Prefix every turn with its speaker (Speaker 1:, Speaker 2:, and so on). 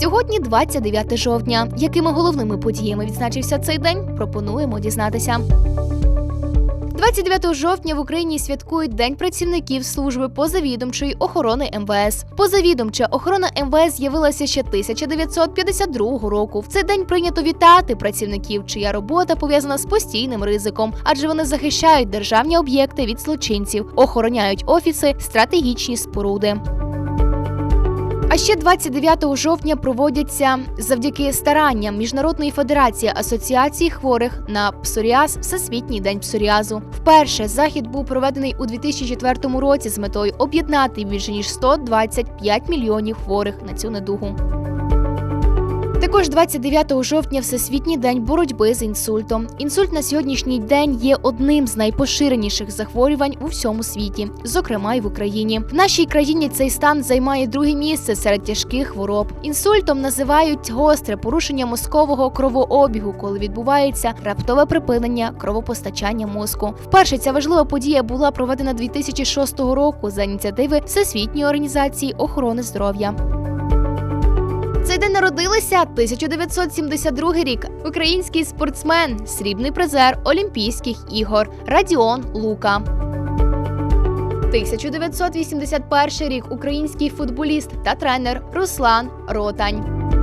Speaker 1: Сьогодні 29 жовтня. Якими головними подіями відзначився цей день? Пропонуємо дізнатися. 29 жовтня в Україні святкують День працівників служби позавідомчої охорони МВС. Позавідомча охорона МВС з'явилася ще 1952 року. В цей день прийнято вітати працівників, чия робота пов'язана з постійним ризиком, адже вони захищають державні об'єкти від злочинців, охороняють офіси, стратегічні споруди. А ще 29 жовтня проводяться завдяки старанням Міжнародної федерації асоціації хворих на псоріаз Всесвітній день псоріазу. Вперше захід був проведений у 2004 році з метою об'єднати більше ніж 125 мільйонів хворих на цю недугу. Також 29 жовтня Всесвітній день боротьби з інсультом. Інсульт на сьогоднішній день є одним з найпоширеніших захворювань у всьому світі, зокрема й в Україні. В нашій країні цей стан займає друге місце серед тяжких хвороб. Інсультом називають гостре порушення мозкового кровообігу, коли відбувається раптове припинення кровопостачання мозку. Вперше ця важлива подія була проведена 2006 року за ініціативи Всесвітньої організації охорони здоров'я. День народилися 1972 рік. Український спортсмен, срібний призер Олімпійських ігор Радіон Лука. 1981 рік. Український футболіст та тренер Руслан Ротань.